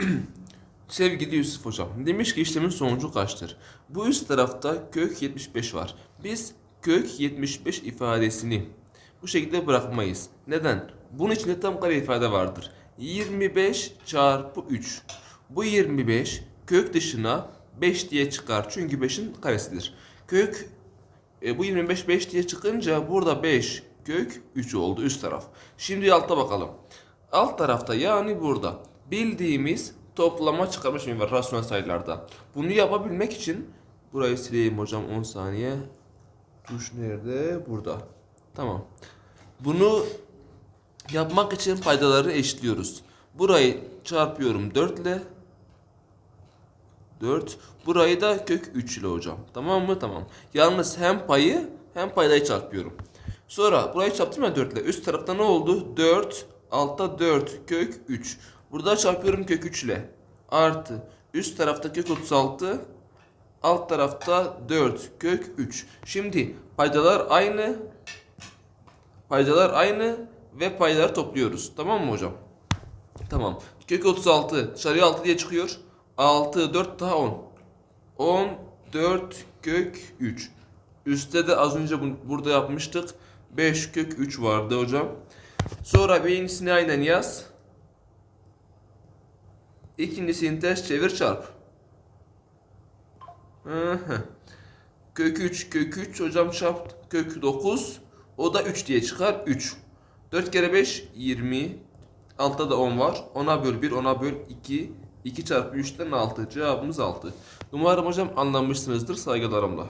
Sevgili Yusuf Hocam, demiş ki işlemin sonucu kaçtır? Bu üst tarafta kök 75 var. Biz kök 75 ifadesini bu şekilde bırakmayız. Neden? Bunun içinde tam kare ifade vardır. 25 çarpı 3. Bu 25 kök dışına 5 diye çıkar. Çünkü 5'in karesidir. Kök e, bu 25 5 diye çıkınca burada 5 kök 3 oldu üst taraf. Şimdi alta bakalım. Alt tarafta yani burada bildiğimiz toplama çıkarma işlemi var rasyonel sayılarda. Bunu yapabilmek için burayı sileyim hocam 10 saniye. Tuş nerede? Burada. Tamam. Bunu yapmak için paydaları eşitliyoruz. Burayı çarpıyorum 4 ile 4. Burayı da kök 3 ile hocam. Tamam mı? Tamam. Yalnız hem payı hem paydayı çarpıyorum. Sonra burayı çarptım ya 4 ile. Üst tarafta ne oldu? 4. Altta 4 kök 3. Burada çarpıyorum kök 3 ile. Artı. Üst tarafta kök 36. Alt tarafta 4 kök 3. Şimdi paydalar aynı. Paydalar aynı ve paydaları topluyoruz. Tamam mı hocam? Tamam. Kök 36 dışarıya 6 diye çıkıyor. 6 4 daha 10. 10 4 kök 3. Üstte de az önce bu- burada yapmıştık. 5 kök 3 vardı hocam. Sonra birincisini aynen yaz. İkincisini ters çevir çarp. Kök 3 kök 3 hocam çarp kök 9. O da 3 diye çıkar 3. 4 kere 5 20. Altta da 10 var. 10'a böl 1 10'a böl 2. 2 çarpı 3'ten 6. Cevabımız 6. Umarım hocam anlamışsınızdır saygılarımla.